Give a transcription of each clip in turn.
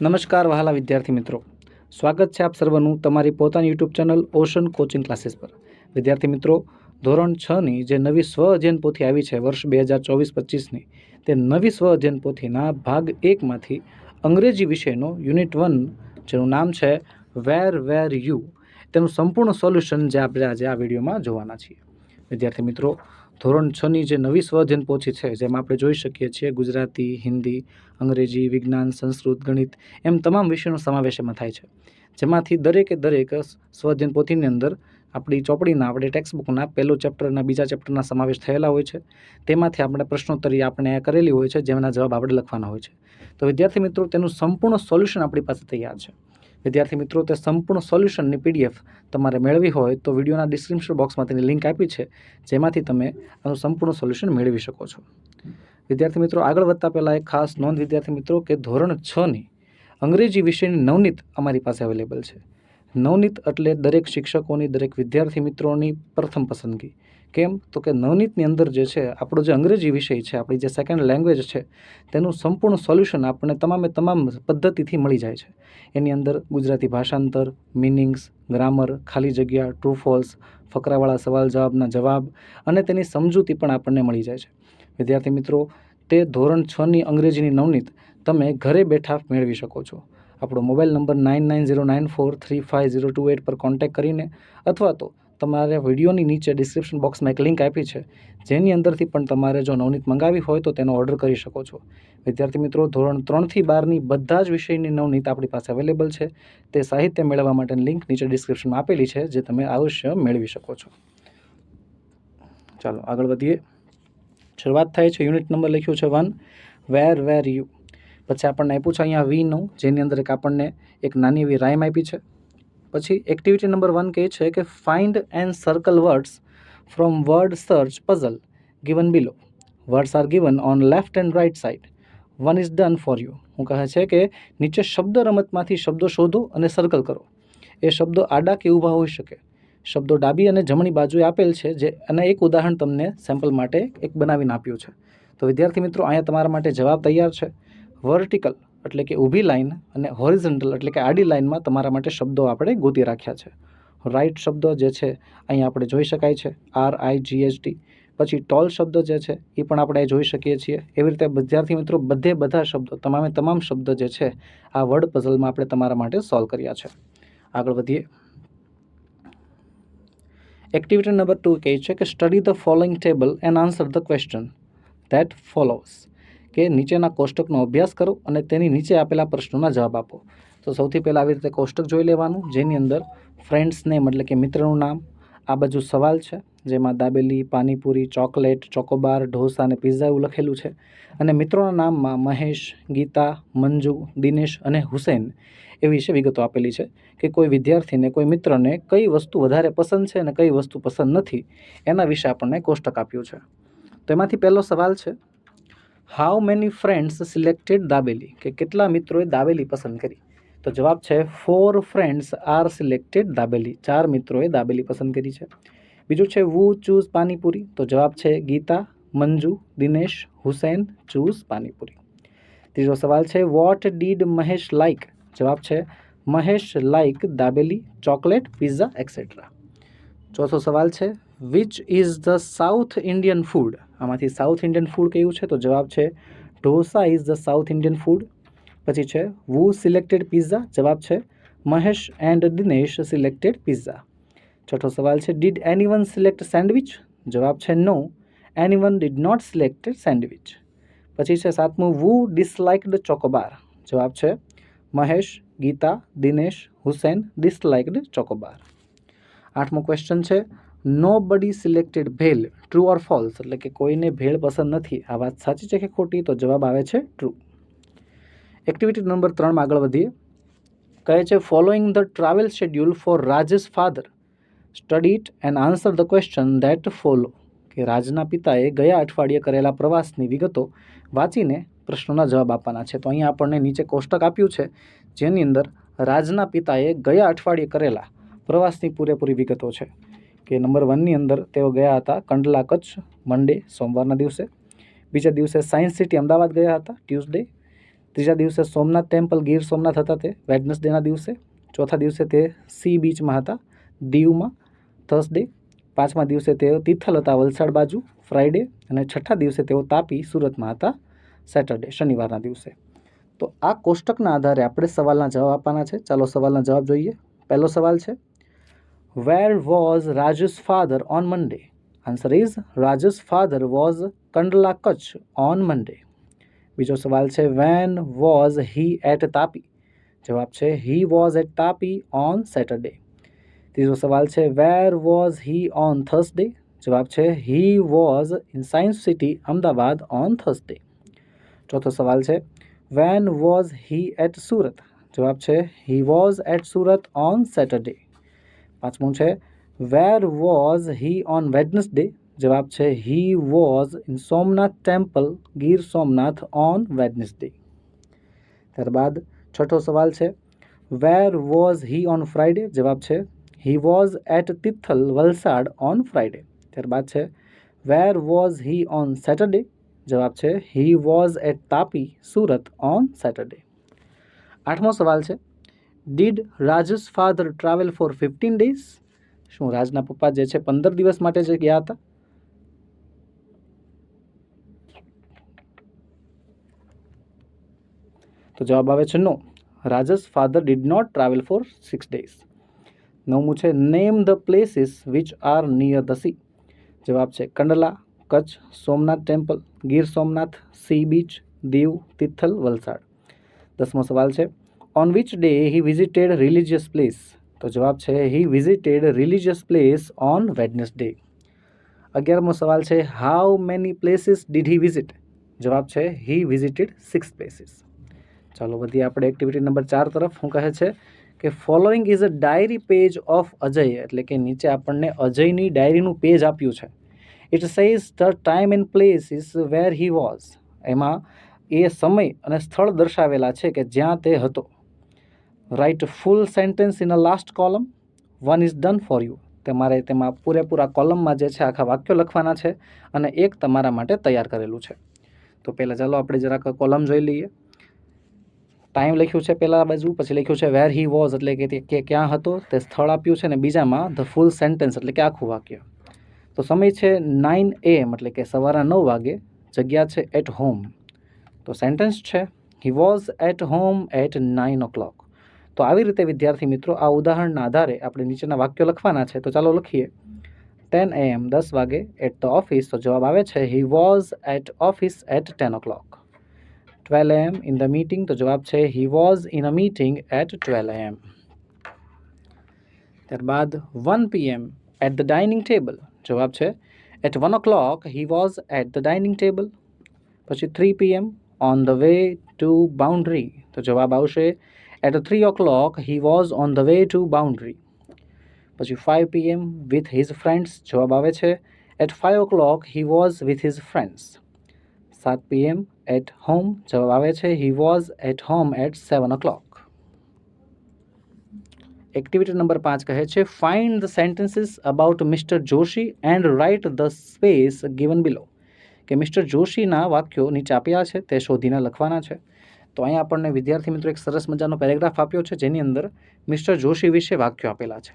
નમસ્કાર વહાલા વિદ્યાર્થી મિત્રો. સ્વાગત છે આપ સર્વનું તમારી પોતાની YouTube channel ocean coaching classes પર. વિદ્યાર્થી મિત્રો, ધોરણ છની જે નવી સ્વ અધ્યયન પોથી આવી છે વર્ષ બે હજાર ચોવીસ પચીસની, તે નવી સ્વ અધ્યયન પોથીના ભાગ એકમાંથી અંગ્રેજી વિષયનો યુનિટ વન, જેનું નામ છે વેર વેર યુ, તેનું સંપૂર્ણ સોલ્યુશન જે આપણે આજે આ વિડીયોમાં જોવાના છીએ. વિદ્યાર્થી મિત્રો ધોરણ છની જે નવી સ્વાધ્યન પોથી છે, જેમાં આપણે જોઈ શકીએ છીએ, ગુજરાતી, હિન્દી, અંગ્રેજી, વિજ્ઞાન, સંસ્કૃત, ગણિત, એમ તમામ વિષયોનો સમાવેશ એમાં થાય છે. જેમાંથી દરેકે દરેક સ્વાધ્યન પોથીની અંદર આપણી ચોપડીના, આપણે ટેક્સ્ટબુકના પહેલું ચેપ્ટરના, બીજા ચેપ્ટરના સમાવેશ થયેલા હોય છે. તેમાંથી આપણે પ્રશ્નોત્તરી આપણે કરેલી હોય છે, જેમના જવાબ આપણે લખવાના હોય છે. તો વિદ્યાર્થી મિત્રો, તેનું સંપૂર્ણ સોલ્યુશન આપણી પાસે તૈયાર છે. વિદ્યાર્થી મિત્રો, તે સંપૂર્ણ સોલ્યુશનની પીડીએફ તમારે મેળવી હોય તો વિડીયોના ડિસ્ક્રિપ્શન બોક્સમાં તેની લિંક આપી છે, જેમાંથી તમે આનું સંપૂર્ણ સોલ્યુશન મેળવી શકો છો. વિદ્યાર્થી મિત્રો, આગળ વધતા પહેલાં એક ખાસ નોંધ વિદ્યાર્થી મિત્રો કે ધોરણ છની અંગ્રેજી વિષયની નવનીત અમારી પાસે અવેલેબલ છે. નવનીત એટલે દરેક શિક્ષકોની, દરેક વિદ્યાર્થી મિત્રોની પ્રથમ પસંદગી. કેમ? તો કે નવનીતની અંદર જે છે, આપણો જે અંગ્રેજી વિષય છે, આપણી જે સેકન્ડ લેંગ્વેજ છે, તેનું સંપૂર્ણ સોલ્યુશન આપણને તમામે તમામ પદ્ધતિથી મળી જાય છે. એની અંદર ગુજરાતી ભાષાંતર મિનિંગ્સ ગ્રામર ખાલી જગ્યા ટ્રુ ફોલ્સ ફકરાવાળા સવાલ જવાબના જવાબ અને તેની સમજૂતી પણ આપણને મળી જાય છે. વિદ્યાર્થી મિત્રો, તે ધોરણ છની અંગ્રેજીની નવનીત તમે ઘરે બેઠા મેળવી શકો છો. આપણો mobile number nine nine zero nine four three five zero two eight પર કોન્ટેક્ટ કરીને અથવા તો તમારે વિડીયોની નીચે ડિસ્ક્રિપ્શન બોક્સમાં એક લિંક આપી છે. જેની અંદરથી પણ તમારે જો નવનીત મંગાવી હોય તો તેનો ઓર્ડર કરી શકો છો. વિદ્યાર્થી મિત્રો, ધોરણ ત્રણથી બારની બધા જ વિષયની નવનીત આપણી પાસે અવેલેબલ છે. તે સાહિત્ય મેળવવા માટેની લિંક નીચે ડિસ્ક્રિપ્શનમાં આપેલી છે, જે તમે અવશ્ય મેળવી શકો છો. ચાલો, આગળ વધીએ. શરૂઆત થાય છે યુનિટ નંબર લખ્યું છે વન વેર વેર યુ પછી આપણને આપ્યું છે અહીંયા વીનું જેની અંદર એક આપણને એક નાની એવી રાઇમ આપી છે. પછી એક્ટિવિટી નંબર વન કહે છે કે find and circle words from word search puzzle given below words are given on left and right side one is done for you હું કહે છે કે નીચે શબ્દ રમતમાંથી શબ્દો શોધો અને સર્કલ કરો. એ શબ્દો આડા કે ઊભા હોઈ શકે. શબ્દો ડાબી અને જમણી બાજુએ આપેલ છે જે અને એક ઉદાહરણ તમને સેમ્પલ માટે એક બનાવીને આપ્યું છે. તો વિદ્યાર્થી મિત્રો, અહીંયા તમારા માટે જવાબ તૈયાર છે. વર્ટિકલ એટલે કે ઊભી લાઈન અને હોરિઝન્ટલ એટલે કે આડી લાઈનમાં તમારા માટે શબ્દો આપણે ગોતી રાખ્યા છે. રાઈટ શબ્દો જે છે, અહીંયા આપણે જોઈ શકાય છે. R I G H T પછી ટોલ શબ્દ જે છે, એ પણ આપણે જોઈ શકીએ છીએ. એવી રીતે વિદ્યાર્થી મિત્રો બધે બધા શબ્દો, તમામે તમામ શબ્દો જે છે, આ વર્ડ પઝલમાં આપણે તમારા માટે સોલ્વ કર્યા છે. આગળ વધીએ. એક્ટિવિટી નંબર ટુ કહે છે કે study the following table and answer the question that follows કે નીચેના કોષ્ટકનો અભ્યાસ કરો અને તેની નીચે આપેલા પ્રશ્નોના જવાબ આપો. તો સૌથી પહેલાં આવી રીતે કોષ્ટક જોઈ લેવાનું, જેની અંદર ફ્રેન્ડ્સ નેમ એટલે કે મિત્રનું નામ, આ બાજુ સવાલ છે, જેમાં દાબેલી, પાણીપુરી, ચોકલેટ, ચોકોબાર, ઢોસા અને પિઝા એવું લખેલું છે. અને મિત્રોના નામમાં મહેશ, ગીતા, મંજુ, દિનેશ અને હુસૈન એ વિશે વિગતો આપેલી છે કે કોઈ વિદ્યાર્થીને, કોઈ મિત્રને કઈ વસ્તુ વધારે પસંદ છે અને કઈ વસ્તુ પસંદ નથી, એના વિશે આપણને કોષ્ટક આપ્યું છે. તો એમાંથી પહેલો સવાલ છે how many friends selected dabeli કે કેટલા મિત્રોએ દાબેલી પસંદ કરી? તો જવાબ છે four friends are selected dabeli ચાર મિત્રોએ દાબેલી પસંદ કરી છે. બીજું છે વુ ચૂઝ પાણીપુરી? તો જવાબ છે, ગીતા, મંજુ, દિનેશ, હુસૈન ચૂઝ પાણીપુરી. ત્રીજો સવાલ છે વોટ ડીડ મહેશ લાઇક જવાબ છે, Mahesh like dabeli chocolate pizza etcetera ચોથો સવાલ છે which is the south Indian food આમાંથી સાઉથ ઇન્ડિયન ફૂડ કયું છે? તો જવાબ છે, dosa is the south Indian food પછી છે વુ સિલેક્ટેડ પિઝા જવાબ છે, Mahesh and Dinesh selected pizza છઠ્ઠો સવાલ છે did any one select sandwich જવાબ છે no any one did not selected sandwich પછી છે, સાતમું વુ ડિસલાઇકડ ચોકોબાર જવાબ છે, મહેશ, ગીતા, દિનેશ, હુસૈન ડિસલાઇકડ ચોકોબાર આઠમો ક્વેશ્ચન છે nobody selected bhel true or false એટલે કે કોઈને ભેળ પસંદ નથી. આ વાત સાચી છે કે ખોટી? તો જવાબ આવે છે ટ્રુ એક્ટિવિટી નંબર ત્રણમાં આગળ વધીએ. કહે છે following the travel schedule for Rajesh father study it and answer the question that follow કે રાજના પિતાએ ગયા અઠવાડિયે કરેલા પ્રવાસની વિગતો વાંચીને પ્રશ્નોના જવાબ આપવાના છે. તો અહીંયા આપણને નીચે કોષ્ટક આપ્યું છે, જેની અંદર રાજના પિતાએ ગયા અઠવાડિયે કરેલા પ્રવાસની પૂરેપૂરી વિગતો છે. કે નંબર વનની અંદર તેઓ ગયા હતા કંડલા કચ્છ, મંડે, સોમવારના દિવસે. બીજા દિવસે સાયન્સ સિટી અમદાવાદ ગયા હતા, ટ્યુઝડે. ત્રીજા દિવસે સોમનાથ ટેમ્પલ, ગીર સોમનાથ હતા તે, વેડનસડેના દિવસે. ચોથા દિવસે તે સી બીચમાં હતા, દીવમાં. થર્સડે, પાંચમા દિવસે તેઓ તિથલ હતા વલસાડ બાજુ ફ્રાઈડે અને છઠ્ઠા દિવસે તેઓ તાપી સુરતમાં હતા, સેટરડે, શનિવારના દિવસે. તો આ કોષ્ટકના આધારે આપણે સવાલના જવાબ આપવાના છે. ચાલો સવાલના જવાબ જોઈએ. પહેલો સવાલ છે where was Raju's father on Monday answer is Raju's father was Kandla Kutch on Monday બીજો સવાલ છે when was he at Tapi જવાબ છે he was at Tapi on Saturday ત્રીજો સવાલ છે where was he on Thursday જવાબ છે he was in science city Ahmedabad on Thursday ચોથો સવાલ છે when was he at Surat જવાબ છે he was at Surat on Saturday પાંચમું છે where was he on Wednesday જવાબ છે he was in Somnath temple Gir Somnath on Wednesday ત્યારબાદ છઠ્ઠો સવાલ છે where was he on Friday જવાબ છે he was at Tithal Valsad on Friday ત્યારબાદ છે where was he on Saturday જવાબ છે he was at Tapi Surat on Saturday આઠમો સવાલ છે did Raju's father travel for fifteen days શું, રાજના પપ્પા જે છે, પંદર દિવસ માટે જે ગયા હતા? તો જવાબ આવે છે no Raj's father did not travel for six days નવમું છે name the places which are near the sea જવાબ છે, Kandla, Kutch, Somnath temple, Gir Somnath, sea beach, Diu, Tithal, Valsad. દસમો સવાલ છે on which day he visited religious place તો જવાબ છે he visited religious place on Wednesday અગિયારમો સવાલ છે how many places did he visit જવાબ છે હી વિઝિટેડ સિક્સ પ્લેસીસ ચાલો વધીએ આપણે એક્ટિવિટી નંબર ચાર તરફ. શું કહે છે? કે following is a diary page of Ajay એટલે કે નીચે આપણને અજયની ડાયરીનું પેજ આપ્યું છે. It says the time and place is where he was એમાં એ સમય અને સ્થળ દર્શાવેલા છે કે જ્યાં તે હતો. Write full sentence in a last column one is done for you તમારે તેમાં પૂરેપૂરા કોલમમાં જે છે આખા વાક્યો લખવાના છે અને એક તમારા માટે તૈયાર કરેલું છે. તો પહેલાં ચાલો આપણે જરાક કોલમ જોઈ લઈએ. ટાઈમ લખ્યું છે પહેલાં બાજુ, પછી લખ્યું છે વેર હી વોઝ એટલે કે કે ક્યાં હતો, તે સ્થળ આપ્યું છે ને બીજામાં ધ ફૂલ સેન્ટેન્સ એટલે કે આખું વાક્ય. તો સમય છે નાઇન એમ એટલે કે સવારના નવ વાગે, જગ્યા છે એટ હોમ તો સેન્ટેન્સ છે he was at home at nine o'clock તો આવી રીતે, વિદ્યાર્થી મિત્રો, આ ઉદાહરણના આધારે આપણે નીચેના વાક્યો લખવાના છે. તો ચાલો લખીએ. ટેન એમ દસ વાગે એટ ધ ઓફિસ તો જવાબ આવે છે he was at office at ten o'clock twelve AM in the meeting તો જવાબ છે he was in a meeting at twelve AM ત્યારબાદ one PM at the dining table જવાબ છે at one o'clock he was at the dining table પછી three PM on the way to boundary તો જવાબ આવશે at three o'clock he was on the way to boundary પછી five PM with his friends જવાબ આવે છે. At five o'clock he was with his friends સાત PM at home જવાબ આવે છે. He was at home at seven o'clock activity number પાંચ કહે છે. Find the sentences about mister Joshi and write the space given below કે mister જોશીના વાક્યો નીચે આપ્યા છે, તે શોધીને લખવાના છે. તો અહીંયા આપણને વિદ્યાર્થી મિત્રો એક સરસ મજાનો પેરેગ્રાફ આપ્યો છે, જેની અંદર મિસ્ટર જોશી વિશે વાક્યો આપેલા છે.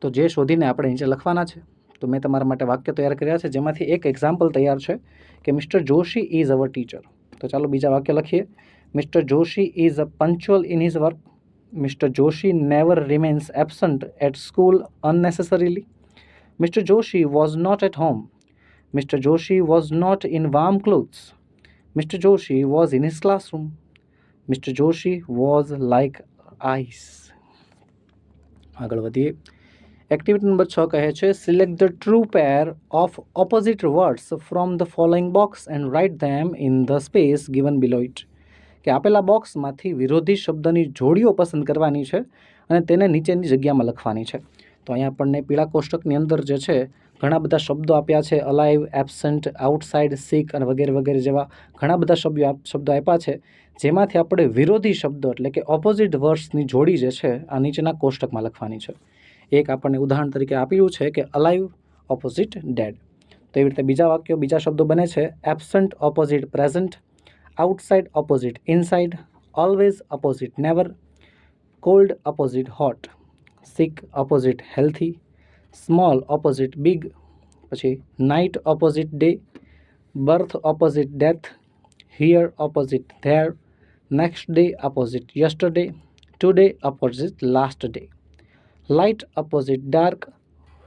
તો જે શોધીને આપણે નીચે લખવાના છે. તો મેં તમારા માટે વાક્ય તૈયાર કર્યા છે, જેમાંથી એક એક્ઝામ્પલ તૈયાર છે કે mister Joshi is our teacher. તો ચાલો બીજા વાક્ય લખીએ. Mister Joshi is a punctual in his work. Mister Joshi never remains absent at school unnecessarily. Mister Joshi was not at home. Mister Joshi was not in warm clothes. Mister Joshi was in his classroom. Mister Joshi was like ice આગળ વધીએ. Activity number છ કહે છે select the true pair of opposite words from the following box and write them in the space given below it કે આપેલા બોક્સમાંથી વિરોધી શબ્દની જોડીઓ પસંદ કરવાની છે અને તેને નીચેની જગ્યામાં લખવાની છે. તો અહીંયા આપણને પીળા કોષ્ટકની અંદર જે છે ઘણા બધા શબ્દો આપ્યા છે અલાઇવ એબસન્ટ આઉટસાઇડ સિક અને વગેરે વગેરે જેવા ઘણા બધા શબ્દો શબ્દો આપ્યા છે, જેમાંથી આપણે વિરોધી શબ્દો એટલે કે ઓપોઝિટ વર્ડ્સની જોડી જે છે, આ નીચેના કોષ્ટકમાં લખવાની છે. એક આપણને ઉદાહરણ તરીકે આપ્યું છે કે અલાઇવ ઓપોઝિટ ડેડ તો એવી રીતે બીજા વાક્યો, બીજા શબ્દો બને છે absent opposite present outside opposite inside always opposite never cold opposite hot sick opposite healthy small opposite big પછી night opposite day birth opposite death here opposite there next day opposite yesterday today opposite last day light opposite dark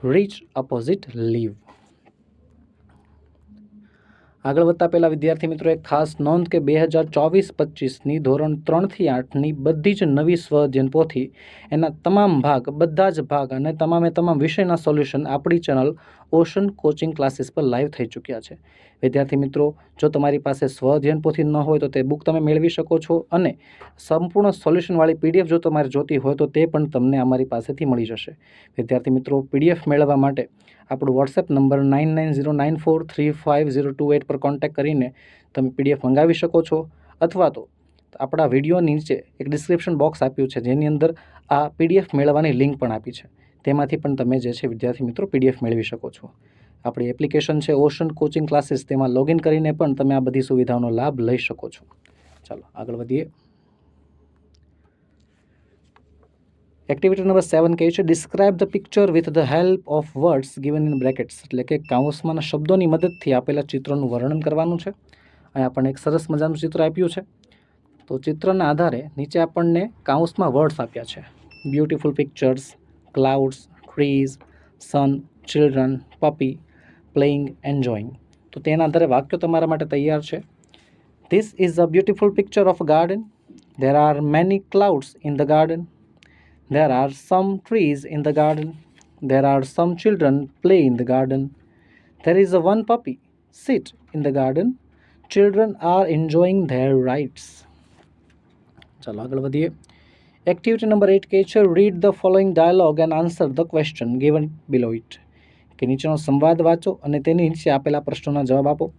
reach opposite leave આગળ વધતા પહેલાં વિદ્યાર્થી મિત્રો એક ખાસ નોંધ કે બે હજાર ચોવીસ પચીસની ધોરણ ત્રણથી આઠની બધી જ નવી સ્વઅધ્યયન પોથી એના તમામ ભાગ, બધા જ ભાગ અને તમામે તમામ વિષયના સોલ્યુશન આપણી ચેનલ ઓશન કોચિંગ ક્લાસીસ પર લાઈવ થઈ ચૂક્યા છે. વિદ્યાર્થી મિત્રો, જો તમારી પાસે સ્વઅધ્યયન પોથી ન હોય તો તે બુક તમે મેળવી શકો છો અને સંપૂર્ણ સોલ્યુશનવાળી પીડીએફ જો તમારે જોતી હોય તો તે પણ તમને અમારી પાસેથી મળી જશે. વિદ્યાર્થી મિત્રો, પીડીએફ મેળવવા માટે આપણો WhatsApp number nine nine zero nine four three five zero two eight પર કોન્ટેક્ટ કરીને તમે પીડીએફ મંગાવી શકો છો. અથવા તો આપણા વિડીયોની નીચે એક ડિસ્ક્રિપ્શન બોક્સ આપ્યું છે, જેની અંદર આ પીડીએફ મેળવવાની લિંક પણ આપી છે. તેમાંથી પણ તમે જે છે વિદ્યાર્થી મિત્રો, પીડીએફ મેળવી શકો છો. આપણી એપ્લિકેશન છે, ઓશન કોચિંગ ક્લાસીસ, તેમાં લોગિન કરીને પણ તમે આ બધી સુવિધાઓનો લાભ લઈ શકો છો. ચાલો, આગળ વધીએ. એક્ટિવિટી નંબર સેવન કહે છે describe the picture with the help of words given in brackets એટલે કે કાઉન્સમાંના શબ્દોની મદદથી આપેલા ચિત્રોનું વર્ણન કરવાનું છે. અહીં આપણને એક સરસ મજાનું ચિત્ર આપ્યું છે. તો ચિત્રના આધારે નીચે આપણને કાઉન્સમાં વર્ડ્સ આપ્યા છે. Beautiful pictures clouds trees sun children puppy playing enjoying તો તેના આધારે વાક્યો તમારા માટે તૈયાર છે this is a beautiful picture of garden there are many clouds in the garden There are some trees in the garden. There are some children play in the garden. There is a one puppy sit in the garden. Children are enjoying their rights. ચાલો આગળ વધીએ activity number eight કહે છે read the following dialogue and answer the question given below it કે નીચેનો સંવાદ વાંચો અને તેની નીચે આપેલા પ્રશ્નોના જવાબ આપો.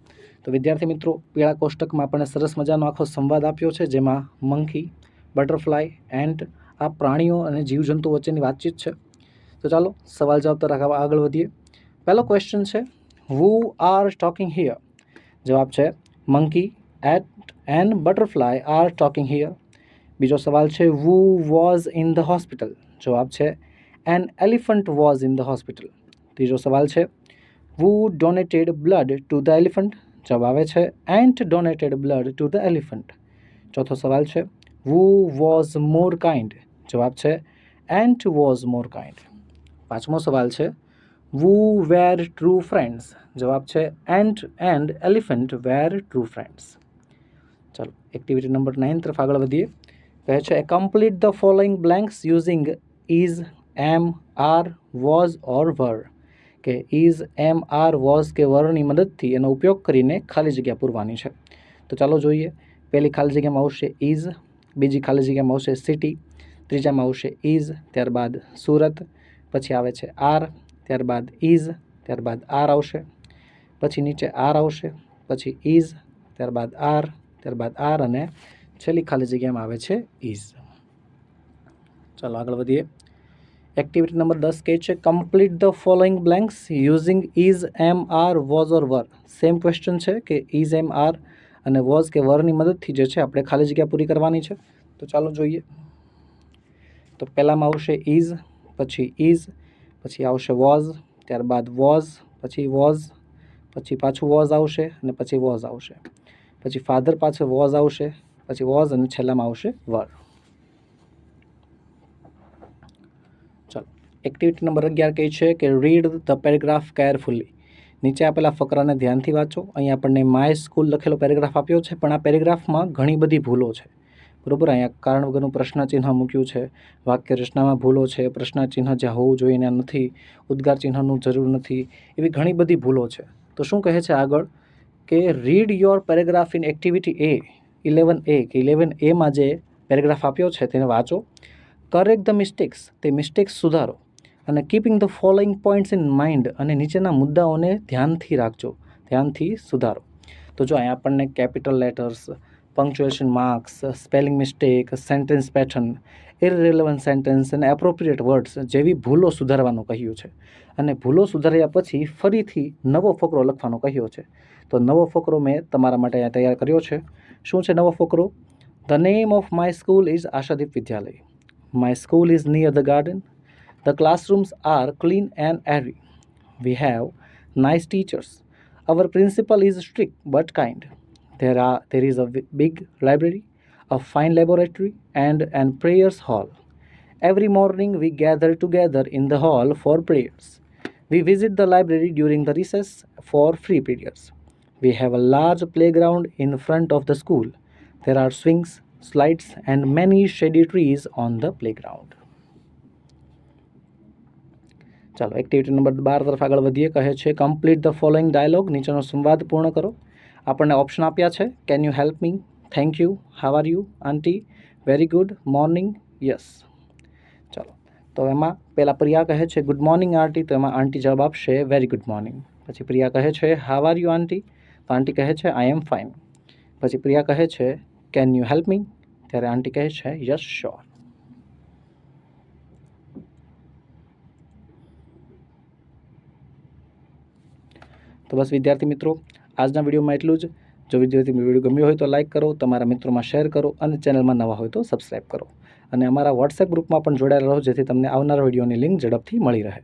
તો વિદ્યાર્થી મિત્રો, પીળા કોષ્ટકમાં આપણને સરસ મજાનો આખો સંવાદ આપ્યો છે, જેમાં મંકી, બટરફ્લાય એન્ડ આ પ્રાણીઓ અને જીવજંતુ વચ્ચેની વાતચીત છે. તો ચાલો સવાલ જવાબ તરફ આગળ વધીએ. પહેલો ક્વેશ્ચન છે હુ આર ટોકિંગ હિયર જવાબ છે monkey ant and butterfly are talking here બીજો સવાલ છે who was in the hospital જવાબ છે an elephant was in the hospital ત્રીજો સવાલ છે who donated blood to the elephant જવાબ આવે છે ant donated blood to the elephant ચોથો સવાલ છે વુ વોઝ મોર કાઇન્ડ જવાબ છે એન્ટ વોઝ મોર કાઇન્ડ પાંચમો સવાલ છે વુ વેર ટ્રુ ફ્રેન્ડ્સ જવાબ છે ant and elephant were true friends ચાલો એક્ટિવિટી નંબર નાઇન તરફ આગળ વધીએ. કહે છે complete the following blanks using is am are was or were કે ઇઝ એમ આર વોઝ કે વરની મદદથી એનો ઉપયોગ કરીને ખાલી જગ્યા પૂરવાની છે. તો ચાલો જોઈએ. પહેલી ખાલી જગ્યામાં આવશે ઇઝ બીજી ખાલી જગ્યામાં આવશે સિટી, ત્રીજામાં આવશે ઇઝ ત્યારબાદ સુરત, પછી આવે છે આર, ત્યારબાદ ઇઝ ત્યારબાદ આર આવશે, પછી નીચે આર આવશે, પછી ઇઝ ત્યારબાદ આર ત્યારબાદ આર અને છેલ્લી ખાલી જગ્યામાં આવે છે ઇઝ ચાલો આગળ વધીએ. એક્ટિવિટી નંબર દસ કહે છે complete the following blanks using is am are was or were same question છે કે ઇઝ એમ આર અને વોઝ કે વરની મદદથી જે છે આપણે ખાલી જગ્યા પૂરી કરવાની છે. તો ચાલો જોઈએ. તો પહેલાંમાં આવશે ઇઝ પછી ઇઝ પછી આવશે વોઝ ત્યારબાદ વોઝ પછી વોઝ પછી પાછું વોઝ આવશે અને પછી વોઝ આવશે. પછી ફાધર પાછળ વોઝ આવશે, પછી વોઝ અને છેલ્લામાં આવશે વર ચાલો એક્ટિવિટી નંબર અગિયાર કહે છે કે રીડ ધ પેરેગ્રાફ કેરફુલી નીચે આપેલા ફકરાને ધ્યાનથી વાંચો. અહીં આપણને માય સ્કૂલ લખેલો પેરેગ્રાફ આપ્યો છે, પણ આ પેરેગ્રાફમાં ઘણી બધી ભૂલો છે. બરોબર? અહીંયા કારણ વગરનું પ્રશ્ન ચિહ્ન મૂક્યું છે. વાક્ય રચનામાં ભૂલો છે. પ્રશ્નચિહ્ન જ્યાં હોવું જોઈએ ત્યાં નથી. ઉદ્ગાર ચિહ્નનું જરૂર નથી. એવી ઘણી બધી ભૂલો છે. તો શું કહે છે આગળ? કે read your paragraph in activity A eleven એ કે ઇલેવન એમાં જે પેરેગ્રાફ આપ્યો છે, તેને વાંચો. કરેક્ટ ધ મિસ્ટેક્સ તે મિસ્ટેક્સ સુધારો. અને keeping the following points in mind અને નીચેના મુદ્દાઓને ધ્યાનથી રાખજો, ધ્યાનથી સુધારો. તો જો અહીંયા આપણને capital letters punctuation marks spelling mistake sentence pattern irrelevant sentence અને એપ્રોપ્રિએટ વર્ડ્સ જેવી ભૂલો સુધારવાનું કહ્યું છે. અને ભૂલો સુધાર્યા પછી ફરીથી નવો ફકરો લખવાનો કહ્યો છે. તો નવો ફકરો મેં તમારા માટે અહીંયા તૈયાર કર્યો છે. શું છે નવો ફકરો? The name of my school is Ashadeep Vidyalaya my school is near the garden. The classrooms are clean and airy. We have nice teachers. Our principal is strict but kind. There are there is a big library, a fine laboratory, and an prayers hall. Every morning we gather together in the hall for prayers. We visit the library during the recess for free periods. We have a large playground in front of the school. There are swings, slides, and many shady trees on the playground. ચાલો activity number બાર તરફ આગળ વધીએ. કહે છે complete the following dialog નીચેનો સંવાદ પૂર્ણ કરો. આપણને ઓપ્શન આપ્યા છે. Can you help me thank you how are you aunty very good morning yes ચાલો, તો એમાં પહેલાં પ્રિયા કહે છે ગુડ મોર્નિંગ આંટી તો એમાં આંટી જવાબ આપશે વેરી ગુડ મોર્નિંગ પછી પ્રિયા કહે છે હાવ આર યુ આંટી તો આંટી કહે છે આઈ એમ ફાઇન પછી પ્રિયા કહે છે કેન યુ હેલ્પ મી ત્યારે આંટી કહે છે યસ શ્યોર તો બસ વિદ્યાર્થી મિત્રો, આજના વિડીયોમાં એટલું જ. જો વિદ્યાર્થી વીડિયો ગમ્યો હોય તો લાઇક કરો, તમારા મિત્રોમાં શેર કરો અને ચેનલમાં નવા હોય તો સબસ્ક્રાઈબ કરો. અને અમારા વોટ્સએપ ગ્રુપમાં પણ જોડાયેલા રહો, જેથી તમને આવનારા વિડીયોની લિંક ઝડપથી મળી રહે.